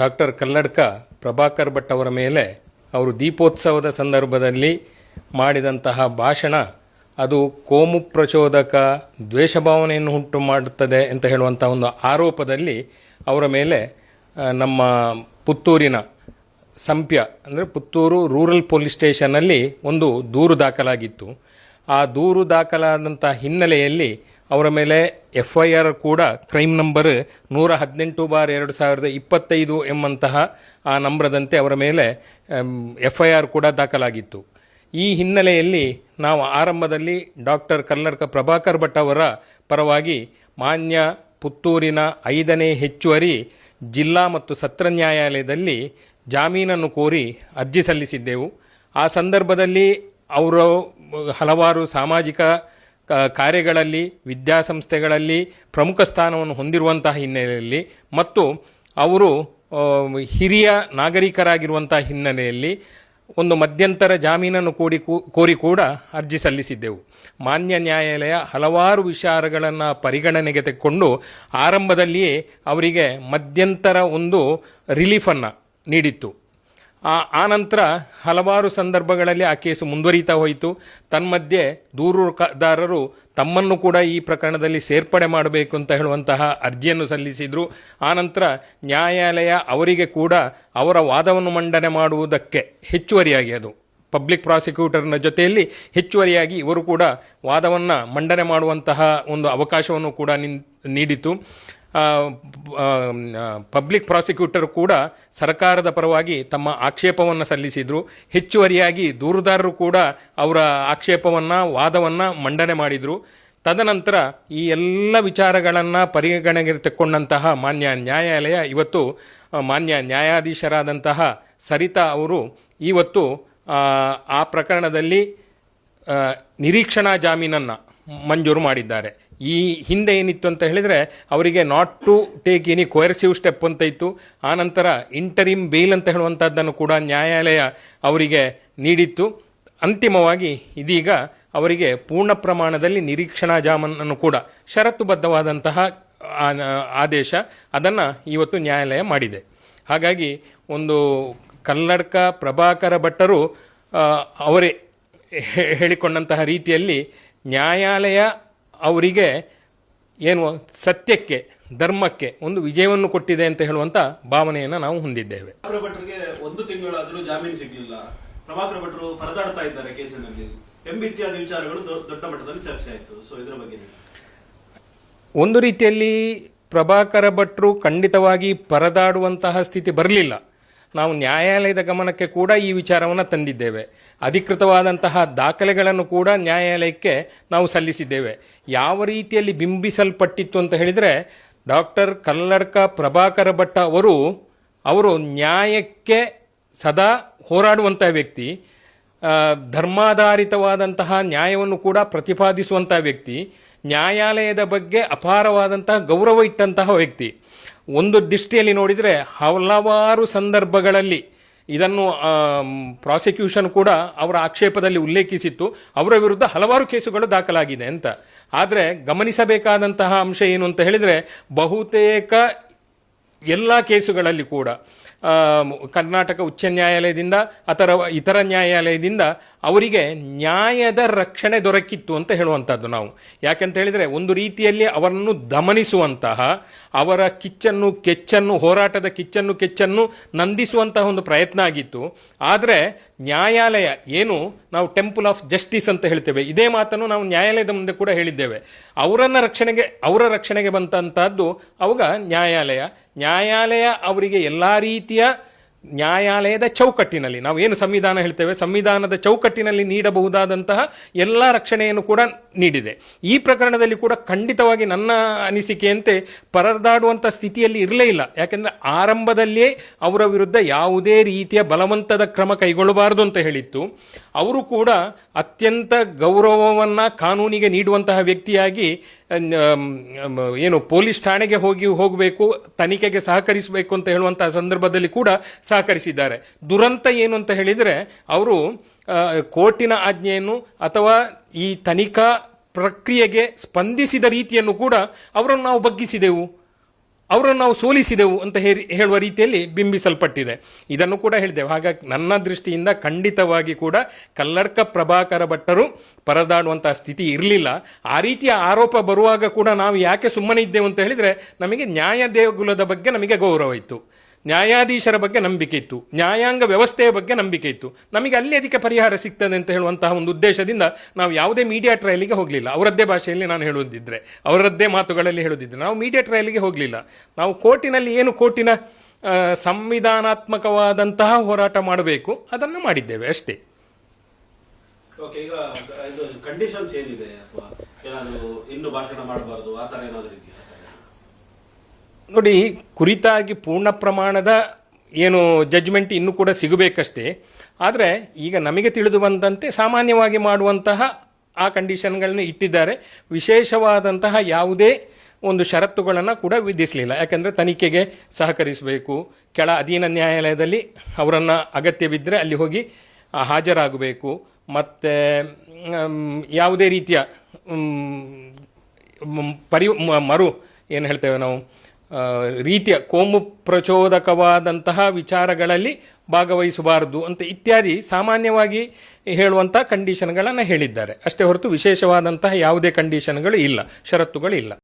Doctor Kalladka Prabhakar Bhat ಅವರ ಮೇಲೆ ಅವರು ದೀಪೋತ್ಸವದ ಸಂದರ್ಭದಲ್ಲಿ ಮಾಡಿದಂತಹ ಭಾಷಣ, ಅದು ಕೋಮು ಪ್ರಚೋದಕ ದ್ವೇಷ ಭಾವನೆಯನ್ನು ಉಂಟು ಮಾಡುತ್ತದೆ ಅಂತ ಹೇಳುವಂಥ ಒಂದು ಆರೋಪದಲ್ಲಿ ಅವರ ಮೇಲೆ ನಮ್ಮ ಪುತ್ತೂರಿನ ಸಂಪ್ಯ, ಅಂದರೆ ಪುತ್ತೂರು ರೂರಲ್ ಪೊಲೀಸ್ ಸ್ಟೇಷನಲ್ಲಿ ಒಂದು ದೂರು ದಾಖಲಾಗಿತ್ತು. ಆ ದೂರು ದಾಖಲಾದಂಥ ಹಿನ್ನೆಲೆಯಲ್ಲಿ ಅವರ ಮೇಲೆ ಎಫ್ ಐ ಆರ್ ಕೂಡ ಕ್ರೈಮ್ ನಂಬರ್ ನೂರ ಹದಿನೆಂಟು ಬಾರ್ ಎರಡು ಸಾವಿರದ ಇಪ್ಪತ್ತೈದು ಎಂಬಂತಹ ಆ ನಂಬರದಂತೆ ಅವರ ಮೇಲೆ ಎಫ್ ಐ ಆರ್ ಕೂಡ ದಾಖಲಾಗಿತ್ತು. ಈ ಹಿನ್ನೆಲೆಯಲ್ಲಿ ನಾವು ಆರಂಭದಲ್ಲಿ ಡಾಕ್ಟರ್ ಕಲ್ಲರ್ಕ ಪ್ರಭಾಕರ್ ಭಟ್ ಅವರ ಪರವಾಗಿ ಮಾನ್ಯ ಪುತ್ತೂರಿನ ಐದನೇ ಹೆಚ್ಚುವರಿ ಜಿಲ್ಲಾ ಮತ್ತು ಸತ್ರ ನ್ಯಾಯಾಲಯದಲ್ಲಿ ಜಾಮೀನನ್ನು ಕೋರಿ ಅರ್ಜಿ ಸಲ್ಲಿಸಿದ್ದೆವು. ಆ ಸಂದರ್ಭದಲ್ಲಿ ಅವರು ಹಲವಾರು ಸಾಮಾಜಿಕ ಕಾರ್ಯಗಳಲ್ಲಿ, ವಿದ್ಯಾಸಂಸ್ಥೆಗಳಲ್ಲಿ ಪ್ರಮುಖ ಸ್ಥಾನವನ್ನು ಹೊಂದಿರುವಂತಹ ಹಿನ್ನೆಲೆಯಲ್ಲಿ ಮತ್ತು ಅವರು ಹಿರಿಯ ನಾಗರಿಕರಾಗಿರುವಂತಹ ಹಿನ್ನೆಲೆಯಲ್ಲಿ ಒಂದು ಮಧ್ಯಂತರ ಜಾಮೀನನ್ನು ಕೂಡಿ ಕೋರಿ ಕೂಡ ಅರ್ಜಿ ಸಲ್ಲಿಸಿದ್ದೆವು. ಮಾನ್ಯ ನ್ಯಾಯಾಲಯ ಹಲವಾರು ವಿಚಾರಗಳನ್ನು ಪರಿಗಣನೆಗೆ ತೆಗೆದುಕೊಂಡು ಆರಂಭದಲ್ಲಿಯೇ ಅವರಿಗೆ ಮಧ್ಯಂತರ ಒಂದು ರಿಲೀಫನ್ನು ನೀಡಿತ್ತು. ಆ ಆನಂತರ ಹಲವಾರು ಸಂದರ್ಭಗಳಲ್ಲಿ ಆ ಕೇಸು ಮುಂದುವರಿತಾ ಹೋಯಿತು. ತನ್ಮಧ್ಯೆ ದೂರುದಾರರು ತಮ್ಮನ್ನು ಕೂಡ ಈ ಪ್ರಕರಣದಲ್ಲಿ ಸೇರ್ಪಡೆ ಮಾಡಬೇಕು ಅಂತ ಹೇಳುವಂತಹ ಅರ್ಜಿಯನ್ನು ಸಲ್ಲಿಸಿದರು. ಆನಂತರ ನ್ಯಾಯಾಲಯ ಅವರಿಗೆ ಕೂಡ ಅವರ ವಾದವನ್ನು ಮಂಡನೆ ಮಾಡುವುದಕ್ಕೆ ಹೆಚ್ಚುವರಿಯಾಗಿ ಅದು. ಪಬ್ಲಿಕ್ ಪ್ರಾಸಿಕ್ಯೂಟರ್ನ ಜೊತೆಯಲ್ಲಿ ಹೆಚ್ಚುವರಿಯಾಗಿ ಇವರು ಕೂಡ ವಾದವನ್ನು ಮಂಡನೆ ಮಾಡುವಂತಹ ಒಂದು ಅವಕಾಶವನ್ನು ಕೂಡ ನಿನ್, ನೀಡಿತು. ಪಬ್ಲಿಕ್ ಪ್ರಾಸಿಕ್ಯೂಟರ್ ಕೂಡ ಸರ್ಕಾರದ ಪರವಾಗಿ ತಮ್ಮ ಆಕ್ಷೇಪವನ್ನು ಸಲ್ಲಿಸಿದರು. ಹೆಚ್ಚುವರಿಯಾಗಿ ದೂರುದಾರರು ಕೂಡ ಅವರ ಆಕ್ಷೇಪವನ್ನು ವಾದವನ್ನು ಮಂಡನೆ ಮಾಡಿದರು. ತದನಂತರ ಈ ಎಲ್ಲ ವಿಚಾರಗಳನ್ನು ಪರಿಗಣನೆಗೆ ತೆಕ್ಕೊಂಡಂತಹ ಮಾನ್ಯ ನ್ಯಾಯಾಲಯ ಇವತ್ತು ಮಾನ್ಯ ನ್ಯಾಯಾಧೀಶರಾದಂತಹ ಸರಿತಾ ಅವರು ಇವತ್ತು ಆ, ಪ್ರಕರಣದಲ್ಲಿ ನಿರೀಕ್ಷಣಾ ಜಾಮೀನನ್ನು ಮಂಜೂರು ಮಾಡಿದ್ದಾರೆ. ಈ ಹಿಂದೆ ಏನಿತ್ತು ಅಂತ ಹೇಳಿದರೆ ಅವರಿಗೆ not to take any coercive step ಅಂತ ಇತ್ತು. ಆನಂತರ ಇಂಟರಿಮ್ ಬೇಲ್ ಅಂತ ಹೇಳುವಂಥದ್ದನ್ನು ಕೂಡ ನ್ಯಾಯಾಲಯ ಅವರಿಗೆ ನೀಡಿತ್ತು. ಅಂತಿಮವಾಗಿ ಇದೀಗ ಅವರಿಗೆ ಪೂರ್ಣ ಪ್ರಮಾಣದಲ್ಲಿ ನಿರೀಕ್ಷಣಾ ಜಾಮೀನನ್ನು ಕೂಡ ಷರತ್ತುಬದ್ಧವಾದಂತಹ ಆದೇಶ ಅದನ್ನು ಇವತ್ತು ನ್ಯಾಯಾಲಯ ಮಾಡಿದೆ. ಹಾಗಾಗಿ ಒಂದು ಕಲ್ಲಡ್ಕ ಪ್ರಭಾಕರ ಭಟ್ಟರು ಅವರೇ ಹೇಳಿಕೊಂಡಂತಹ ರೀತಿಯಲ್ಲಿ ನ್ಯಾಯಾಲಯ ಅವರಿಗೆ ಏನು ಸತ್ಯಕ್ಕೆ ಧರ್ಮಕ್ಕೆ ಒಂದು ವಿಜಯವನ್ನು ಕೊಟ್ಟಿದೆ ಅಂತ ಹೇಳುವಂತ ಭಾವನೆಯನ್ನು ನಾವು ಹೊಂದಿದ್ದೇವೆ. ಒಂದು ತಿಂಗಳಾದರೂ ಜಾಮೀನು ಸಿಗಲಿಲ್ಲ. ಪ್ರಭಾಕರ ಭಟ್ರು ಪರದಾಡ್ತಾ ಇದ್ದಾರೆ ಕೇಸಿನಲ್ಲಿ. ಎಂಬಿತ್ಯಾದಿ ವಿಚಾರಗಳು ದೊಡ್ಡ ಮಟ್ಟದಲ್ಲಿ ಚರ್ಚೆ ಆಯಿತು. ಸೊ ಇದರ ಬಗ್ಗೆ ಒಂದು ರೀತಿಯಲ್ಲಿ ಪ್ರಭಾಕರ ಭಟ್ರು ಖಂಡಿತವಾಗಿ ಪರದಾಡುವಂತಹ ಸ್ಥಿತಿ ಬರಲಿಲ್ಲ. ನಾವು ನ್ಯಾಯಾಲಯದ ಗಮನಕ್ಕೆ ಕೂಡ ಈ ವಿಚಾರವನ್ನು ತಂದಿದ್ದೇವೆ. ಅಧಿಕೃತವಾದಂತಹ ದಾಖಲೆಗಳನ್ನು ಕೂಡ ನ್ಯಾಯಾಲಯಕ್ಕೆ ನಾವು ಸಲ್ಲಿಸಿದ್ದೇವೆ. ಯಾವ ರೀತಿಯಲ್ಲಿ ಬಿಂಬಿಸಲ್ಪಟ್ಟಿತ್ತು ಅಂತ ಹೇಳಿದರೆ, ಡಾಕ್ಟರ್ ಕಲ್ಲಡ್ಕ ಪ್ರಭಾಕರ ಭಟ್ಟ ಅವರು ಅವರು ನ್ಯಾಯಕ್ಕೆ ಸದಾ ಹೋರಾಡುವಂಥ ವ್ಯಕ್ತಿ. ಧರ್ಮಾಧಾರಿತವಾದಂತಹ ನ್ಯಾಯವನ್ನು ಕೂಡ ಪ್ರತಿಪಾದಿಸುವಂತಹ ವ್ಯಕ್ತಿ, ನ್ಯಾಯಾಲಯದ ಬಗ್ಗೆ ಅಪಾರವಾದಂತಹ ಗೌರವ ಇಟ್ಟಂತಹ ವ್ಯಕ್ತಿ. ಒಂದು ದೃಷ್ಟಿಯಲ್ಲಿ ನೋಡಿದರೆ ಹಲವಾರು ಸಂದರ್ಭಗಳಲ್ಲಿ ಇದನ್ನು ಪ್ರಾಸಿಕ್ಯೂಷನ್ ಕೂಡ ಅವರ ಆಕ್ಷೇಪದಲ್ಲಿ ಉಲ್ಲೇಖಿಸಿತ್ತು. ಅವರ ವಿರುದ್ಧ ಹಲವಾರು ಕೇಸುಗಳು ದಾಖಲಾಗಿದೆ ಅಂತ. ಆದರೆ ಗಮನಿಸಬೇಕಾದಂತಹ ಅಂಶ ಏನು ಅಂತ ಹೇಳಿದರೆ ಬಹುತೇಕ ಎಲ್ಲ ಕೇಸುಗಳಲ್ಲಿ ಕೂಡ ಕರ್ನಾಟಕ ಉಚ್ಚ ನ್ಯಾಯಾಲಯದಿಂದ ಅಥವಾ ಇತರ ನ್ಯಾಯಾಲಯದಿಂದ ಅವರಿಗೆ ನ್ಯಾಯದ ರಕ್ಷಣೆ ದೊರಕಿತ್ತು ಅಂತ ಹೇಳುವಂಥದ್ದು ನಾವು. ಯಾಕಂತ ಹೇಳಿದರೆ ಒಂದು ರೀತಿಯಲ್ಲಿ ಅವರನ್ನು ದಮನಿಸುವಂತಹ, ಅವರ ಕಿಚ್ಚನ್ನು, ಕೆಚ್ಚನ್ನು, ಹೋರಾಟದ ಕಿಚ್ಚನ್ನು, ಕೆಚ್ಚನ್ನು ನಂದಿಸುವಂತಹ ಒಂದು ಪ್ರಯತ್ನ ಆಗಿತ್ತು. ಆದರೆ ನ್ಯಾಯಾಲಯ ಏನು, ನಾವು ಟೆಂಪಲ್ ಆಫ್ ಜಸ್ಟಿಸ್ ಅಂತ ಹೇಳ್ತೇವೆ. ಇದೇ ಮಾತನ್ನು ನಾವು ನ್ಯಾಯಾಲಯದ ಮುಂದೆ ಕೂಡ ಹೇಳಿದ್ದೇವೆ. ಅವರನ್ನು ರಕ್ಷಣೆಗೆ, ಅವರ ರಕ್ಷಣೆಗೆ ಬಂತಹದ್ದು ಅವಾಗ ನ್ಯಾಯಾಲಯ ನ್ಯಾಯಾಲಯ ಅವರಿಗೆ ಎಲ್ಲ ರೀತಿಯ ನ್ಯಾಯಾಲಯದ ಚೌಕಟ್ಟಿನಲ್ಲಿ, ನಾವು ಏನು ಸಂವಿಧಾನ ಹೇಳ್ತೇವೆ, ಸಂವಿಧಾನದ ಚೌಕಟ್ಟಿನಲ್ಲಿ ನೀಡಬಹುದಾದಂತಹ ಎಲ್ಲ ರಕ್ಷಣೆಯನ್ನು ಕೂಡ ನೀಡಿದೆ. ಈ ಪ್ರಕರಣದಲ್ಲಿ ಕೂಡ ಖಂಡಿತವಾಗಿ ನನ್ನ ಅನಿಸಿಕೆಯಂತೆ ಪರದಾಡುವಂಥ ಸ್ಥಿತಿಯಲ್ಲಿ ಇರಲೇ ಇಲ್ಲ. ಯಾಕೆಂದರೆ ಆರಂಭದಲ್ಲಿಯೇ ಅವರ ವಿರುದ್ಧ ಯಾವುದೇ ರೀತಿಯ ಬಲವಂತದ ಕ್ರಮ ಕೈಗೊಳ್ಳಬಾರದು ಅಂತ ಹೇಳಿತ್ತು. ಅವರು ಕೂಡ ಅತ್ಯಂತ ಗೌರವವನ್ನು ಕಾನೂನಿಗೆ ನೀಡುವಂತಹ ವ್ಯಕ್ತಿಯಾಗಿ ಏನು, ಪೊಲೀಸ್ ಠಾಣೆಗೆ ಹೋಗಿ ಹೋಗಬೇಕು, ತನಿಖೆಗೆ ಸಹಕರಿಸಬೇಕು ಅಂತ ಹೇಳುವಂತಹ ಸಂದರ್ಭದಲ್ಲಿ ಕೂಡ ಸಹಕರಿಸಿದ್ದಾರೆ. ದುರಂತ ಏನು ಅಂತ ಹೇಳಿದರೆ, ಅವರು ಕೋರ್ಟಿನ ಆಜ್ಞೆಯನ್ನು ಅಥವಾ ಈ ತನಿಖಾ ಪ್ರಕ್ರಿಯೆಗೆ ಸ್ಪಂದಿಸಿದ ರೀತಿಯನ್ನು ಕೂಡ ಅವರನ್ನು ನಾವು ಬಗ್ಗಿಸಿದೆವು. ಅವರನ್ನು ನಾವು ಸೋಲಿಸಿದೆವು ಅಂತ ಹೇಳುವ ರೀತಿಯಲ್ಲಿ ಬಿಂಬಿಸಲ್ಪಟ್ಟಿದೆ. ಇದನ್ನು ಕೂಡ ಹೇಳಿದೆವು. ಹಾಗಾಗಿ ನನ್ನ ದೃಷ್ಟಿಯಿಂದ ಖಂಡಿತವಾಗಿ ಕೂಡ ಕಲ್ಲಡ್ಕ ಪ್ರಭಾಕರ ಭಟ್ಟರು ಪರದಾಡುವಂತಹ ಸ್ಥಿತಿ ಇರಲಿಲ್ಲ. ಆ ರೀತಿಯ ಆರೋಪ ಬರುವಾಗ ಕೂಡ ನಾವು ಯಾಕೆ ಸುಮ್ಮನೆ ಇದ್ದೆವು ಅಂತ ಹೇಳಿದರೆ, ನಮಗೆ ನ್ಯಾಯ ದೇಗುಲದ ಬಗ್ಗೆ ನಮಗೆ ಗೌರವ ಇತ್ತು. ನ್ಯಾಯಾಧೀಶರ ಬಗ್ಗೆ ನಂಬಿಕೆ ಇತ್ತು. ನ್ಯಾಯಾಂಗ ವ್ಯವಸ್ಥೆಯ ಬಗ್ಗೆ ನಂಬಿಕೆ ಇತ್ತು. ನಮಗೆ ಅಲ್ಲಿ ಅದಕ್ಕೆ ಪರಿಹಾರ ಸಿಗ್ತದೆ ಅಂತ ಹೇಳುವಂತಹ ಒಂದು ಉದ್ದೇಶದಿಂದ ನಾವು ಯಾವುದೇ ಮೀಡಿಯಾ ಟ್ರಯಲಿಗೆ ಹೋಗಲಿಲ್ಲ. ಅವರದ್ದೇ ಭಾಷೆಯಲ್ಲಿ ನಾನು ಹೇಳುವುದಿದ್ದರೆ ಅವರದ್ದೇ ಮಾತುಗಳಲ್ಲಿ ಹೇಳುದಿದ್ದರೆ ನಾವು ಮೀಡಿಯಾ ಟ್ರಯಲಿಗೆ ಹೋಗಲಿಲ್ಲ. ನಾವು ಕೋರ್ಟಿನಲ್ಲಿ ಏನು ಕೋರ್ಟಿನ ಸಂವಿಧಾನಾತ್ಮಕವಾದಂತಹ ಹೋರಾಟ ಮಾಡಬೇಕು, ಅದನ್ನು ಮಾಡಿದ್ದೇವೆ ಅಷ್ಟೇ. ಕಂಡೀಷನ್ಸ್ ಏನಿದೆ? ಅಥವಾ ಇನ್ನು ಭಾಷಣ ಮಾಡಬಾರದು, ಆ ಥರ ಏನಾದರೂ ನೋಡಿ ಕುರಿತಾಗಿ ಪೂರ್ಣ ಪ್ರಮಾಣದ ಏನು ಜಡ್ಜ್ಮೆಂಟ್ ಇನ್ನೂ ಕೂಡ ಸಿಗಬೇಕಷ್ಟೇ. ಆದರೆ ಈಗ ನಮಗೆ ತಿಳಿದು ಬಂದಂತೆ ಸಾಮಾನ್ಯವಾಗಿ ಮಾಡುವಂತಹ ಆ ಕಂಡೀಷನ್ಗಳನ್ನ ಇಟ್ಟಿದ್ದಾರೆ. ವಿಶೇಷವಾದಂತಹ ಯಾವುದೇ ಒಂದು ಷರತ್ತುಗಳನ್ನು ಕೂಡ ವಿಧಿಸಲಿಲ್ಲ. ಯಾಕೆಂದರೆ ತನಿಖೆಗೆ ಸಹಕರಿಸಬೇಕು. ಕೆಳ ಅಧೀನ ನ್ಯಾಯಾಲಯದಲ್ಲಿ ಅವರನ್ನು ಅಗತ್ಯ ಬಿದ್ದರೆ ಅಲ್ಲಿ ಹೋಗಿ ಹಾಜರಾಗಬೇಕು. ಮತ್ತು ಯಾವುದೇ ರೀತಿಯ ಪರಿ ಮರು, ಏನು ಹೇಳ್ತೇವೆ ನಾವು? ರೀತಿಯ ಕೋಮು ಪ್ರಚೋದಕವಾದಂತಹ ವಿಚಾರಗಳಲ್ಲಿ ಭಾಗವಹಿಸಬಾರದು ಅಂತ ಇತ್ಯಾದಿ ಸಾಮಾನ್ಯವಾಗಿ ಹೇಳುವಂಥ ಕಂಡೀಷನ್ಗಳನ್ನು ಹೇಳಿದ್ದಾರೆ. ಅಷ್ಟೇ ಹೊರತು ವಿಶೇಷವಾದಂತಹ ಯಾವುದೇ ಕಂಡೀಷನ್ಗಳು ಇಲ್ಲ, ಷರತ್ತುಗಳು ಇಲ್ಲ.